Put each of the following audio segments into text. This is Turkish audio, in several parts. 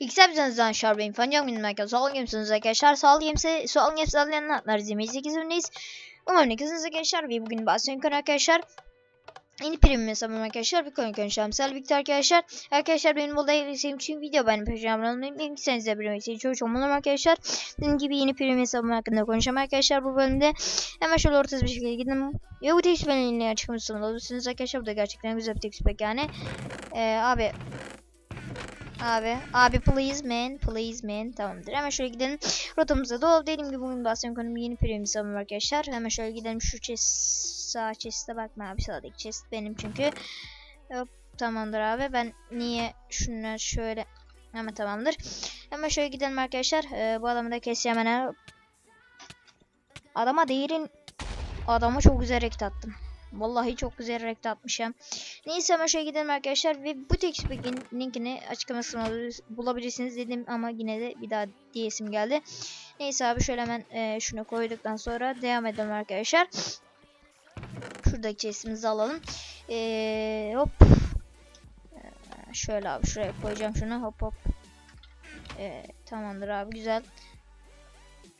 İlk yapacağınızdan Şarbeyim Fancam Günlerken Sağ olun arkadaşlar. Sağ olun Sağ olun Sağlayan Atlar izlemeyi 8 önündeyiz. Umarım kızınız arkadaşlar ve bugün bahsedeyim konu arkadaşlar. Yeni prim hesabım arkadaşlar. Bir konu konuşalım. Selam birlikte arkadaşlar. Arkadaşlar benim da sevdiğim için video benim pejam olmayı link senizle bir mesaj çok çok umarım arkadaşlar. Dediğim gibi yeni prim hesabım hakkında konuşacağım arkadaşlar bu bölümde. Hemen şöyle ortası bir şekilde gidin. Ya bu text benimle açıklamışsınız olursunuz arkadaşlar. Bu da gerçekten güzel bir pack yani. Ee, abi Abi, abi please man, please man. Tamamdır. Hemen şöyle gidelim. Rotamıza doğru. Dediğim gibi bugün bahsedeyim konum yeni premium savunma arkadaşlar. Hemen şöyle gidelim. Şu chest, sağ chest'e bakma abi. Sağdaki chest benim çünkü. Hop, tamamdır abi. Ben niye şunları şöyle Hemen tamamdır. Hemen şöyle gidelim arkadaşlar. Ee, bu adamı da keseceğim hemen. Adama değerin adama çok güzel rekt attım. Vallahi çok güzel rekt atmışım. Neyse hemen şöyle gidelim arkadaşlar ve bu textbook'in linkini açıklamasına bulabilirsiniz dedim ama yine de bir daha diyesim geldi. Neyse abi şöyle hemen e, şunu koyduktan sonra devam edelim arkadaşlar. Şuradaki chestimizi alalım. E, hop. E, şöyle abi şuraya koyacağım şunu hop hop. E, tamamdır abi güzel.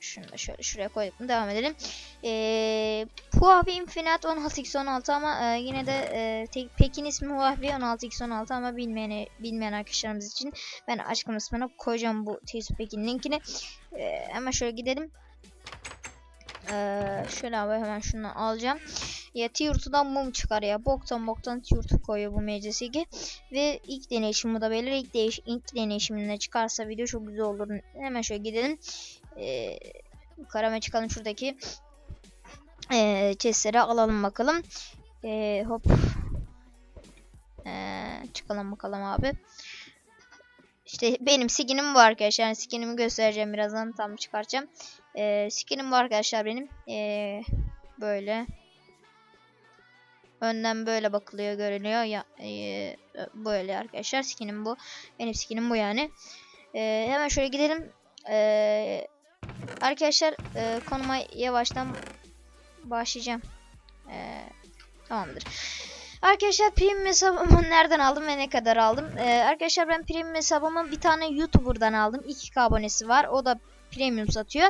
Şunu da şöyle şuraya koyduk devam edelim. Ee, Huawei Infinite 16x16 ama e, yine de e, tek, Pekin ismi Huawei 16x16 ama bilmeyen, bilmeyen arkadaşlarımız için ben açıklama kısmına koyacağım bu test Pekin linkini. Ee, hemen şöyle gidelim. Ee, şöyle abi hemen şunu alacağım. Ya Tiyurtu'dan mum çıkar ya. Boktan boktan Tiyurtu koyuyor bu MCSG. Ve ilk deneyişimi de belir. İlk, değiş, ilk deneyişiminde çıkarsa video çok güzel olur. Hemen şöyle gidelim. Ee, yukarıma çıkalım şuradaki e, chestleri alalım bakalım. E, hop. E, çıkalım bakalım abi. İşte benim skinim bu arkadaşlar. Yani skinimi göstereceğim birazdan tam çıkaracağım. E, skinim bu arkadaşlar benim. E, böyle. Önden böyle bakılıyor görünüyor. Ya, e, böyle arkadaşlar skinim bu. Benim skinim bu yani. E, hemen şöyle gidelim. Eee Arkadaşlar e, konuma yavaştan başlayacağım. E, tamamdır. Arkadaşlar premium hesabımı nereden aldım ve ne kadar aldım? E, arkadaşlar ben premium hesabımı bir tane YouTuber'dan aldım. 2K abonesi var. O da premium satıyor.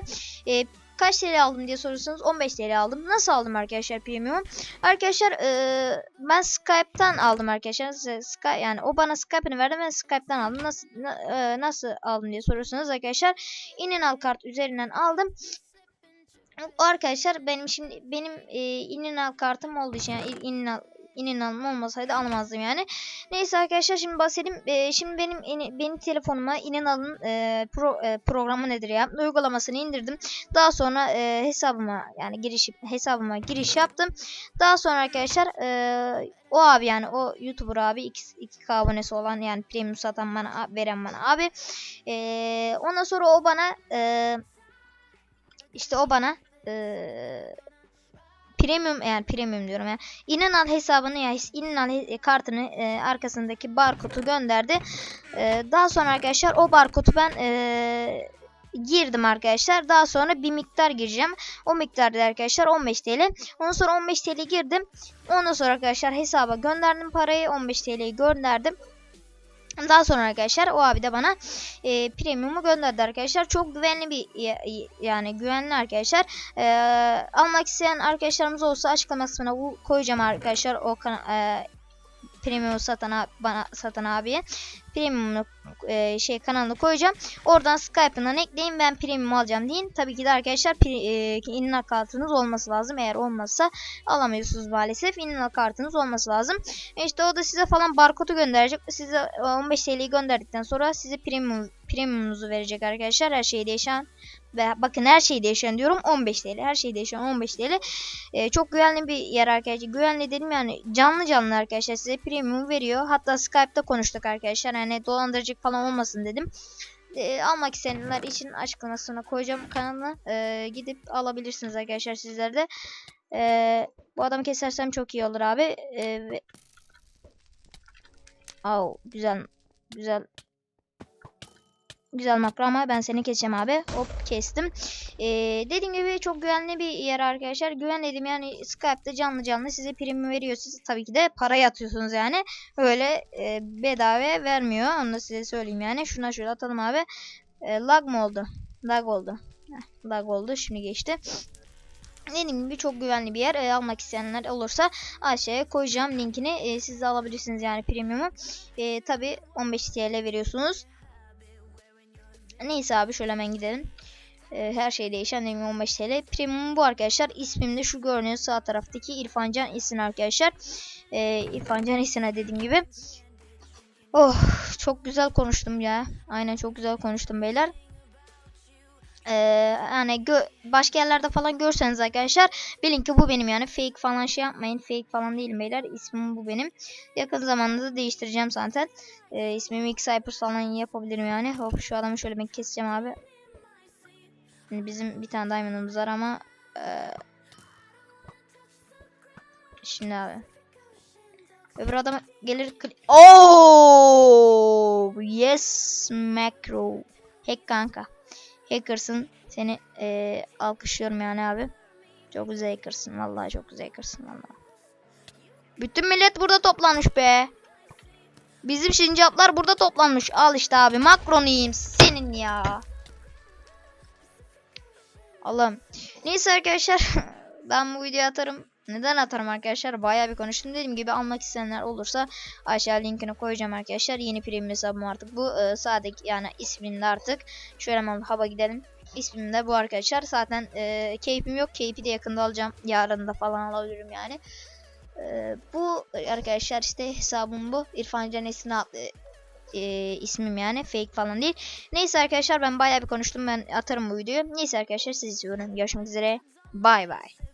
E, kaç TL aldım diye soruyorsanız 15 TL aldım. Nasıl aldım arkadaşlar premium? Arkadaşlar e, ben Skype'tan aldım arkadaşlar. Skype yani o bana Skype'ını verdi ben Skype'tan aldım. Nasıl na, e, nasıl aldım diye soruyorsanız arkadaşlar al kart üzerinden aldım. Arkadaşlar benim şimdi benim e, al kartım olduğu için yani İninalım olmasaydı almazdım yani. Neyse arkadaşlar şimdi bahsedeyim. Ee, şimdi benim benim telefonuma İninal'ın e, pro, e, programı nedir ya? Uygulamasını indirdim. Daha sonra e, hesabıma yani giriş hesabıma giriş yaptım. Daha sonra arkadaşlar e, o abi yani o YouTuber abi 2, 2K abonesi olan yani premium satan bana veren bana abi. E, ondan sonra o bana e, işte o bana e, premium yani premium diyorum ya. İnanal hesabını ya İnanal kartını e, arkasındaki barkodu gönderdi. E, daha sonra arkadaşlar o barkodu ben e, girdim arkadaşlar. Daha sonra bir miktar gireceğim. O miktarda arkadaşlar 15 TL. Ondan sonra 15 TL girdim. Ondan sonra arkadaşlar hesaba gönderdim parayı. 15 TL'yi gönderdim. Daha sonra arkadaşlar o abi de bana e, premium'u gönderdi arkadaşlar. Çok güvenli bir yani güvenli arkadaşlar. E, almak isteyen arkadaşlarımız olsa açıklama kısmına koyacağım arkadaşlar o e, premium satan bana satan abiye premium e, şey kanalını koyacağım. Oradan Skype'ından ekleyin ben premium alacağım deyin. Tabii ki de arkadaşlar e, inal kartınız olması lazım. Eğer olmazsa alamıyorsunuz maalesef. İnal kartınız olması lazım. E işte o da size falan barkodu gönderecek. Size 15 TL'yi gönderdikten sonra size premium premiumunuzu verecek arkadaşlar. Her şeyi değişen ve bakın her şeyi değişen diyorum 15 TL. Her şeyi değişen 15 TL. Ee, çok güvenli bir yer arkadaşlar. Güvenli dedim yani canlı canlı arkadaşlar size premium veriyor. Hatta Skype'da konuştuk arkadaşlar. Yani dolandırıcı falan olmasın dedim. Ee, almak isteyenler için açıklamasına koyacağım kanalına. Ee, gidip alabilirsiniz arkadaşlar sizler de. Ee, bu adamı kesersem çok iyi olur abi. Ee, ve... Oh, güzel güzel güzel makro ama ben seni keseceğim abi. Hop kestim. Ee, dediğim gibi çok güvenli bir yer arkadaşlar. Güven dedim yani Skype'da canlı canlı size prim veriyor. Siz tabii ki de para yatıyorsunuz yani. Öyle e, bedava vermiyor. Onu da size söyleyeyim yani. Şuna şöyle atalım abi. E, lag mı oldu? Lag oldu. Heh, lag oldu. Şimdi geçti. Dediğim gibi çok güvenli bir yer. E, almak isteyenler olursa aşağıya koyacağım linkini. E, siz de alabilirsiniz yani premium'u. E, Tabi 15 TL veriyorsunuz. Neyse abi şöyle hemen gidelim. E, her şey değişen dediğim gibi 15 TL. Premium bu arkadaşlar. İsmim de şu görünüyor sağ taraftaki İrfancan isim arkadaşlar. E, İrfancan isim'e dediğim gibi. Oh çok güzel konuştum ya. Aynen çok güzel konuştum beyler. Ee, yani başka yerlerde falan görseniz arkadaşlar bilin ki bu benim yani. Fake falan şey yapmayın. Fake falan değilim beyler. İsmim bu benim. Yakın zamanda da değiştireceğim zaten. Ee, ismimi X Cypress falan yapabilirim yani. Hop şu adamı şöyle ben keseceğim abi. Şimdi bizim bir tane diamond'ımız var ama ee, şimdi abi. Öbür adam gelir Oh yes macro. Hack kanka hackersın. Seni eee, alkışlıyorum yani abi. Çok güzel hackersın. Vallahi çok güzel hackersın vallahi. Bütün millet burada toplanmış be. Bizim sincaplar burada toplanmış. Al işte abi makron yiyeyim senin ya. Allah'ım. Neyse arkadaşlar. ben bu videoyu atarım. Neden atarım arkadaşlar? Bayağı bir konuştum. Dediğim gibi almak isteyenler olursa aşağı linkini koyacağım arkadaşlar. Yeni premium hesabım artık bu. Ee, sağdaki yani isminde artık. Şöyle hemen hava gidelim. İsmim de bu arkadaşlar. Zaten e, keyfim yok. Keyfi de yakında alacağım. Yarın da falan alabilirim yani. E, bu arkadaşlar işte hesabım bu. İrfan Can Esin adlı e, ismim yani. Fake falan değil. Neyse arkadaşlar ben bayağı bir konuştum. Ben atarım bu videoyu. Neyse arkadaşlar sizi istiyorum. Görüşmek üzere. Bay bay.